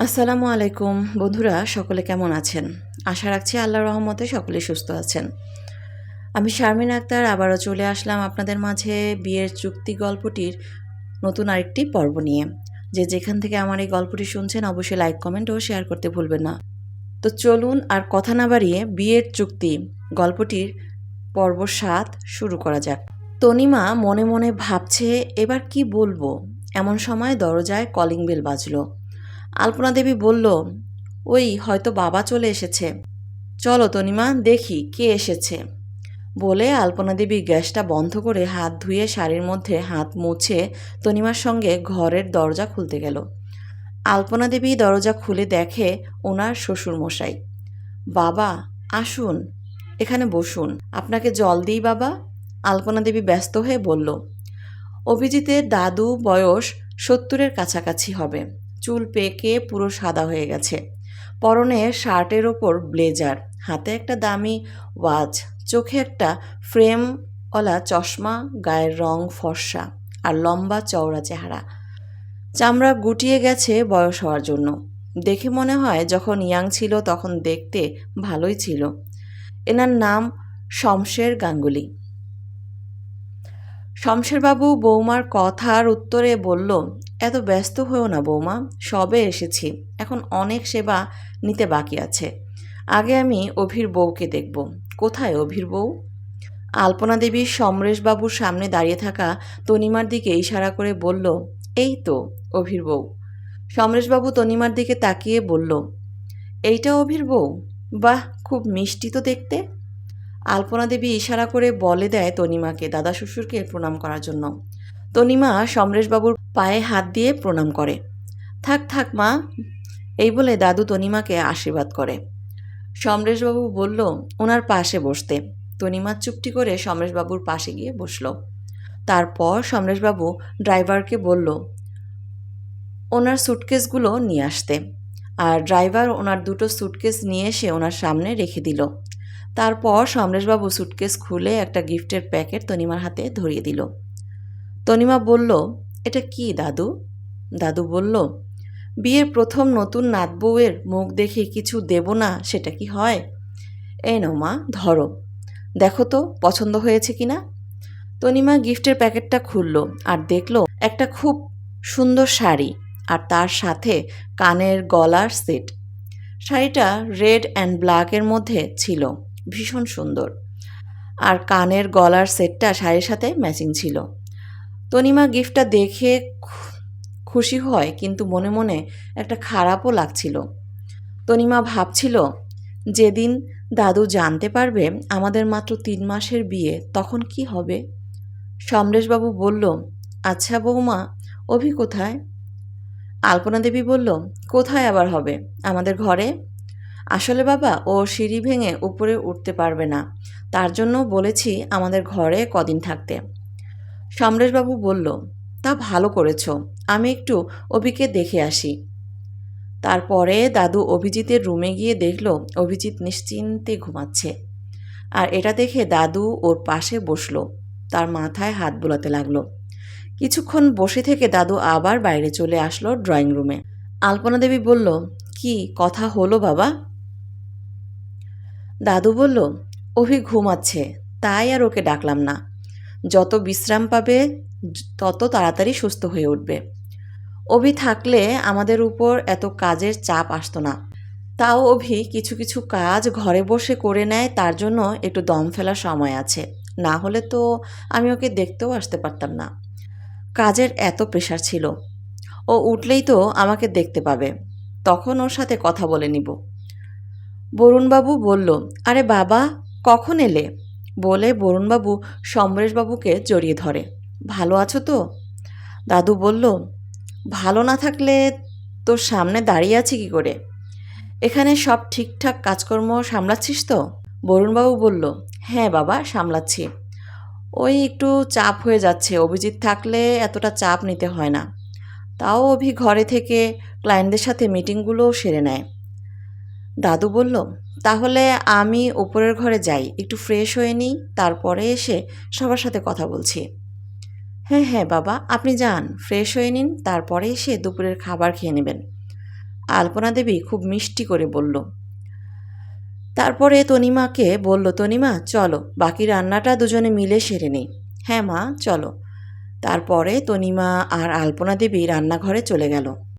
আসসালামু আলাইকুম বন্ধুরা, সকলে কেমন আছেন? আশা রাখছি আল্লাহর রহমতে সকলে সুস্থ আছেন। আমি শারমিন আক্তার, আবারও চলে আসলাম আপনাদের মাঝে বিয়ের চুক্তি গল্পটির নতুন আরেকটি পর্ব নিয়ে। যে যেখান থেকে আমার এই গল্পটি শুনছেন, অবশ্যই লাইক, কমেন্ট ও শেয়ার করতে ভুলবেন না। তো চলুন আর কথা না বাড়িয়ে বিয়ের চুক্তি গল্পটির পর্ব সাত শুরু করা যাক। তনিমা মনে মনে ভাবছে, এবার কি বলব? এমন সময় দরজায় কলিং বেল বাজলো। আলপনা দেবী বলল, ওই, হয়তো বাবা চলে এসেছে। চলো তনিমা, দেখি কে এসেছে। বলে আলপনা দেবী গ্যাসটা বন্ধ করে হাত ধুয়ে শাড়ির মধ্যে হাত মুছে তনিমার সঙ্গে ঘরের দরজা খুলতে গেল। আলপনা দেবী দরজা খুলে দেখে ওনার শ্বশুর মশাই বাবা, আসুন, এখানে বসুন। আপনাকে জল দিই, বাবা? আলপনা দেবী ব্যস্ত হয়ে বলল, অভিজিতের দাদু বয়স সত্তরের কাছাকাছি হবে। চুল পেকে পুরো সাদা হয়ে গেছে। পরনে শার্টের ওপর ব্লেজার, হাতে একটা দামি ওয়াচ চোখে একটা ফ্রেমওয়ালা চশমা, গায়ের রং ফর্সা আর লম্বা চওড়া চেহারা। চামড়া গুটিয়ে গেছে বয়স হওয়ার জন্য। দেখে মনে হয় যখন ইয়াং ছিল তখন দেখতে ভালোই ছিল। এনার নাম শমশের গাঙ্গুলি। শমশেরবাবু বৌমার কথার উত্তরে বলল, এত ব্যস্ত হয়েও না বৌমা, সবে এসেছি, এখন অনেক সেবা নিতে বাকি আছে। আগে আমি অভির বউকে দেখব। কোথায় অভির বউ? আলপনা দেবী সমরেশবাবুর সামনে দাঁড়িয়ে থাকা তনিমার দিকে ইশারা করে বলল, এই তো, অভির বউ। সমরেশবাবু তনিমার দিকে তাকিয়ে বলল, এইটা অভির বউ? বাহ, খুব মিষ্টি তো দেখতে। আলপনা দেবী ইশারা করে বলে দেয় তনিমাকে, দাদা শ্বশুরকে প্রণাম করার জন্য। তনিমা সমরেশবাবুর পায়ে হাত দিয়ে প্রণাম করে। থাক থাক মা। এই বলে দাদু তনিমাকে আশীর্বাদ করে। সমরেশবাবু বলল, ওনার পাশে বসতে। তনিমা চুপটি করে সমরেশবাবুর পাশে গিয়ে বসল। তারপর সমরেশবাবু ড্রাইভারকে বলল, ওনার সুটকেসগুলো নিয়ে আসতে। আর ড্রাইভার ওনার দুটো সুটকেস নিয়ে এসে ওনার সামনে রেখে দিল। তারপর সমরেশবাবু সুটকেস খুলে একটা গিফটের প্যাকেট তনিমার হাতে ধরিয়ে দিল। তনিমা বলল, এটা কি, দাদু? দাদু বলল, বিয়ের প্রথম নতুন নাত বউয়ের মুখ দেখে কিছু দেব না, সেটা কি হয়? এই নাও মা, ধরো। দেখো তো, পছন্দ হয়েছে কি না? তনিমা গিফটের প্যাকেটটা খুলল আর দেখল একটা খুব সুন্দর শাড়ি আর তার সাথে কানের গলার সেট। শাড়িটা রেড অ্যান্ড ব্ল্যাকের মধ্যে ছিল। ভীষণ সুন্দর। আর কানের গলার সেটটা শাড়ির সাথে ম্যাচিং ছিল। তনিমা গিফটটা দেখে খুশি হয়, কিন্তু মনে মনে একটা খারাপও লাগছিল। তনিমা ভাবছিল, যেদিন দাদু জানতে পারবে আমাদের মাত্র তিন মাসের বিয়ে, তখন কি হবে? সমরেশবাবু বলল আচ্ছা বৌমা, অভি কোথায়? আলপনা দেবী বলল, কোথায় আবার হবে? আমাদের ঘরে? আসলে বাবা, ও সিঁড়ি ভেঙে উপরে উঠতে পারবে না। তার জন্য বলেছি আমাদের ঘরে কদিন থাকতে। সমরেশবাবু বলল, তা ভালো করেছ, আমি একটু অভিকে দেখে আসি। তারপরে দাদু অভিজিতের রুমে গিয়ে দেখল, অভিজিৎ নিশ্চিন্তে ঘুমাচ্ছে। আর এটা দেখে দাদু ওর পাশে বসল, তার মাথায় হাত বোলাতে লাগল। কিছুক্ষণ বসে থেকে দাদু আবার বাইরে চলে আসলো ড্রয়িং রুমে। আলপনা দেবী বলল, কি কথা হলো বাবা? দাদু বলল, অভি ঘুমাচ্ছে, তাই আর ওকে ডাকলাম না। যত বিশ্রাম পাবে, তত তাড়াতাড়ি সুস্থ হয়ে উঠবে। অভি থাকলে আমাদের উপর এত কাজের চাপ আসতো না। তাও অভি কিছু কিছু কাজ ঘরে বসে করে নেয়, তার জন্য একটু দম ফেলার সময় আছে। না হলে তো আমি ওকে দেখতেও আসতে পারতাম না। কাজের এত প্রেশার ছিল। ও উঠলেই তো আমাকে দেখতে পাবে। তখন ওর সাথে কথা বলে নিব। বরুণবাবু বলল, আরে বাবা, কখন এলে? বলে বরুণবাবু সমরেশবাবুকে জড়িয়ে ধরে, ভালো আছো তো? দাদু বলল, ভালো না থাকলে তোর সামনে দাঁড়িয়ে আছি কি করে? এখানে সব ঠিকঠাক কাজকর্ম সামলাচ্ছিস তো? বরুণবাবু বলল হ্যাঁ বাবা, সামলাচ্ছি। ওই একটু চাপ হয়ে যাচ্ছে, অভিজিৎ থাকলে এতটা চাপ নিতে হয় না। তাও অভি ঘরে থেকে ক্লায়েন্টদের সাথে মিটিংগুলোও সেরে নেয়। দাদু বলল, তাহলে আমি ওপরের ঘরে যাই, একটু ফ্রেশ হয়ে নিই, তারপরে এসে সবার সাথে কথা বলছি। হ্যাঁ হ্যাঁ বাবা, আপনি যান ফ্রেশ হয়ে নিন, তারপরে এসে দুপুরের খাবার খেয়ে নেবেন। আলপনা দেবী খুব মিষ্টি করে বলল। তারপরে তনিমাকে বলল, তনিমা, চলো, বাকি রান্নাটা দুজনে মিলে সেরে নেই। হ্যাঁ মা, চলো। তারপরে তনিমা আর আলপনা দেবী রান্নাঘরে চলে গেল।